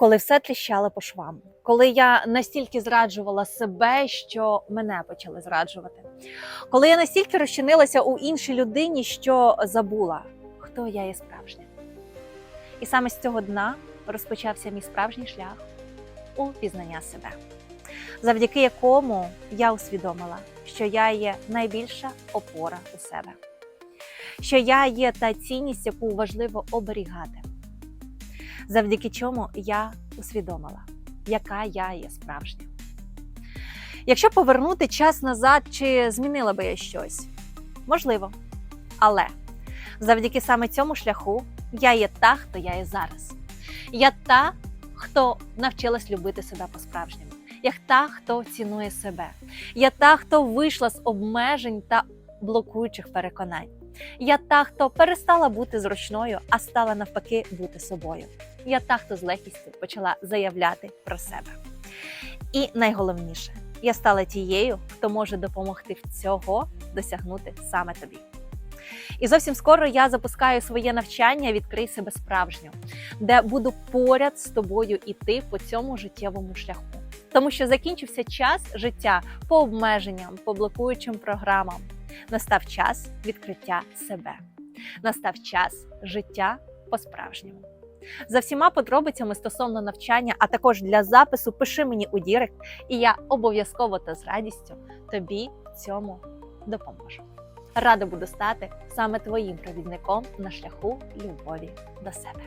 коли все тріщало по швам, коли я настільки зраджувала себе, що мене почали зраджувати, коли я настільки розчинилася у іншій людині, що забула, хто я є справжня. І саме з цього дна розпочався мій справжній шлях у пізнання себе, завдяки якому я усвідомила, що я є найбільша опора у себе, що я є та цінність, яку важливо оберігати завдяки чому я усвідомила, яка я є справжня. Якщо повернути час назад, чи змінила би я щось? Можливо. Але завдяки саме цьому шляху я є та, хто я є зараз. Я та, хто навчилась любити себе по-справжньому. Я та, хто цінує себе. Я та, хто вийшла з обмежень та блокуючих переконань. Я та, хто перестала бути зручною, а стала навпаки бути собою. Я та, хто з легкістю почала заявляти про себе. І найголовніше, я стала тією, хто може допомогти в цього досягнути саме тобі. І зовсім скоро я запускаю своє навчання Відкрий себе справжньо, де буду поряд з тобою іти по цьому життєвому шляху. Тому що закінчився час життя по обмеженням, по блокуючим програмам. Настав час відкриття себе. Настав час життя по-справжньому. За всіма подробицями стосовно навчання, а також для запису, пиши мені у Дірект, і я обов'язково та з радістю тобі цьому допоможу. Рада буду стати саме твоїм провідником на шляху любові до себе.